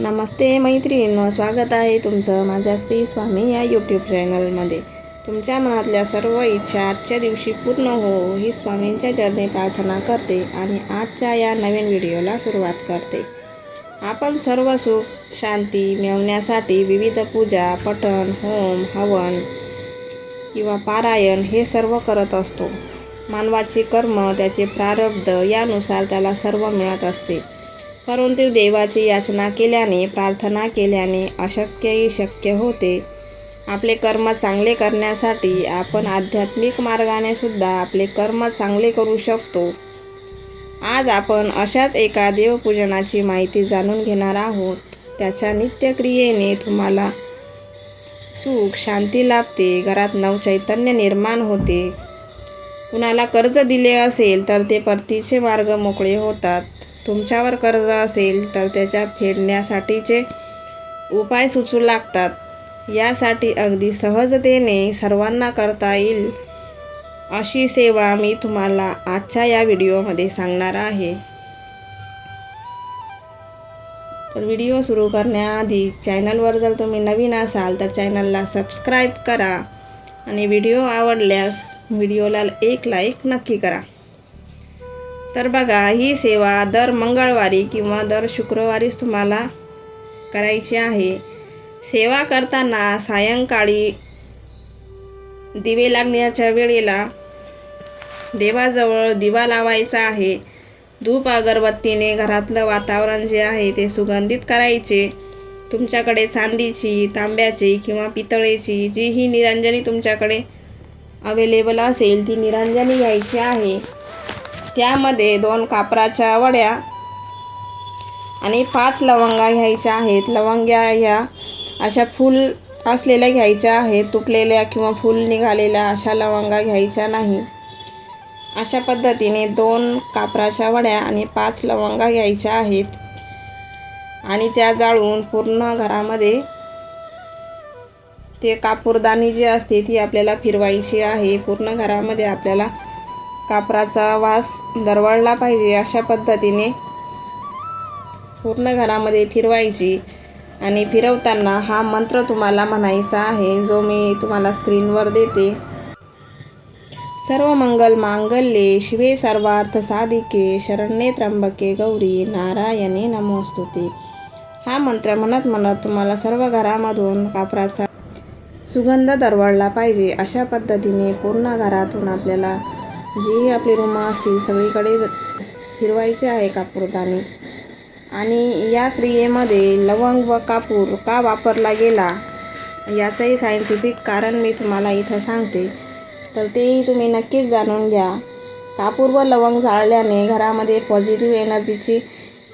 नमस्ते मैत्रिणींनो स्वागत आहे तुमचं माझ्या श्री स्वामी या यूट्यूब चॅनलमध्ये तुमच्या मनातल्या सर्व इच्छा आजच्या दिवशी पूर्ण हो ही स्वामींच्या चरणी प्रार्थना करते आणि आजच्या या नवीन व्हिडिओला सुरुवात करते. आपण सर्व सुख शांती मिळवण्यासाठी विविध पूजा पठण होम हवन किंवा पारायण हे सर्व करत असतो. मानवाची कर्म त्याचे प्रारब्ध यानुसार त्याला सर्व मिळत असते. परंतु देवाची याचना केल्याने प्रार्थना केल्याने अशक्यही शक्य होते. आपले कर्म चांगले करण्यासाठी आपण आध्यात्मिक मार्गाने सुद्धा आपले कर्म चांगले करू शकतो. आज आपण अशाच एका देवपूजनाची माहिती जाणून घेणार आहोत. त्याच्या नित्यक्रियेने तुम्हाला सुख शांती लाभते. घरात नवचैतन्य निर्माण होते. कुणाला कर्ज दिले असेल तर ते परतीचे मार्ग मोकळे होतात. तुमच्यावर कर्ज असेल तर त्याच्या फेडण्यासाठीचे उपाय सुचू लागतात. यासाठी अगदी सहजतेने सर्वांना करता येईल अशी सेवा मी तुम्हाला आजच्या या व्हिडिओमध्ये सांगणार आहे. तर व्हिडिओ सुरू करण्याआधी चॅनलवर जर तुम्ही नवीन असाल तर चॅनलला सबस्क्राईब करा आणि व्हिडिओ आवडल्यास व्हिडिओला एक लाईक नक्की करा. तर बघा ही सेवा दर मंगळवारी किंवा दर शुक्रवारीच तुम्हाला करायची आहे. सेवा करताना सायंकाळी दिवे लागण्याच्या वेळेला देवाजवळ दिवा लावायचा आहे. धूप अगरबत्तीने घरातलं वातावरण जे आहे ते सुगंधित करायचे. तुमच्याकडे चांदीची तांब्याची किंवा पितळेची जी ही निरंजनी तुमच्याकडे अवेलेबल असेल ती निरांजनी घ्यायची आहे. त्यामध्ये दोन कापराच्या वड्या आणि पाच लवंगा घ्यायच्या आहेत. लवंग्या ह्या अशा फूल असलेल्या घ्यायच्या आहेत. तुटलेल्या किंवा फूल निघालेल्या अशा लवंगा घ्यायच्या नाही. अशा पद्धतीने दोन कापराच्या वड्या आणि पाच लवंगा घ्यायच्या आहेत. आणि त्या जाळून पूर्ण घरामध्ये ते कापूरदानी जी असते ती आपल्याला फिरवायची आहे. पूर्ण घरामध्ये आपल्याला कापराचा वास दरवळला पाहिजे अशा पद्धतीने पूर्ण घरामध्ये फिरवायची आणि फिरवताना हा मंत्र तुम्हाला म्हणायचा आहे जो मी तुम्हाला स्क्रीनवर देते. सर्व मंगल मांगल्ये शिवे सर्वार्थ साधिके शरण्ये त्र्यंबके गौरी नारायणे नमोस्तुते. हा मंत्र म्हणत म्हणत तुम्हाला सर्व घरामधून कापराचा सुगंध दरवळला पाहिजे अशा पद्धतीने पूर्ण घरातून आपल्याला जी आपली रूमं असतील सगळीकडे फिरवायचे आहे कापूरदानी आणि या क्रियेमध्ये लवंग व कापूर का वापरला गेला याचंही सायंटिफिक कारण मी तुम्हाला इथं सांगते. तर तेही तुम्ही नक्कीच जाणून घ्या. कापूर व लवंग जाळल्याने घरामध्ये पॉझिटिव्ह एनर्जीची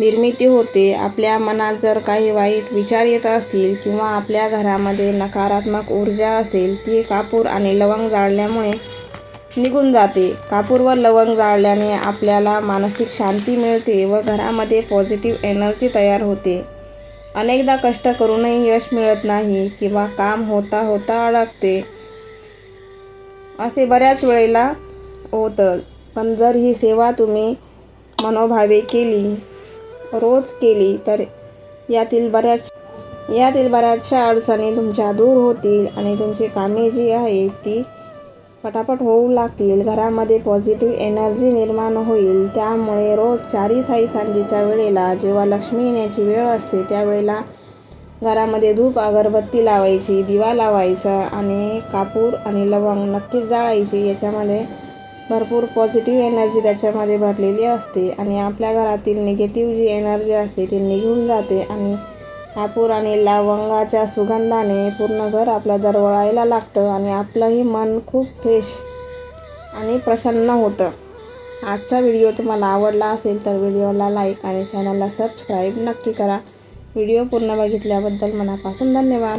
निर्मिती होते. आपल्या मनात जर काही वाईट विचार येत असतील किंवा आपल्या घरामध्ये नकारात्मक ऊर्जा असेल ती कापूर आणि लवंग जाळल्यामुळे निघून जाते. कापूर व लवंग जाळल्याने आपल्याला मानसिक शांती मिळते व घरामध्ये पॉझिटिव्ह एनर्जी तयार होते. अनेकदा कष्ट करूनही यश मिळत नाही किंवा काम होता होता अडकते. असे बऱ्याच वेळेला होतं. पण जर ही सेवा तुम्ही मनोभावे केली रोज केली तर यातील बऱ्याच यातील बऱ्याचशा अडचणी तुमच्या दूर होतील आणि तुमची कामे जी आहे ती पटापट होऊ लागतील. घरामध्ये पॉझिटिव्ह एनर्जी निर्माण होईल. त्यामुळे रोज चारी साई सांजेच्या वेळेला जेव्हा लक्ष्मी येण्याची वेळ असते त्यावेळेला घरामध्ये धूप अगरबत्ती लावायची दिवा लावायचा आणि कापूर आणि लवंग नक्कीच जाळायची. याच्यामध्ये भरपूर पॉझिटिव्ह एनर्जी त्याच्यामध्ये भरलेली असते आणि आपल्या घरातील निगेटिव्ह जी एनर्जी असते ती निघून जाते आणि कापूर आणि लवंगाच्या सुगंधाने पूर्ण घर आपलं दरवळायला लागतं आणि आपलंही मन खूप फ्रेश आणि प्रसन्न होतं. आजचा व्हिडिओ तुम्हाला आवडला असेल तर व्हिडिओला लाईक आणि चॅनलला सबस्क्राईब नक्की करा. व्हिडिओ पूर्ण बघितल्याबद्दल मनापासून धन्यवाद.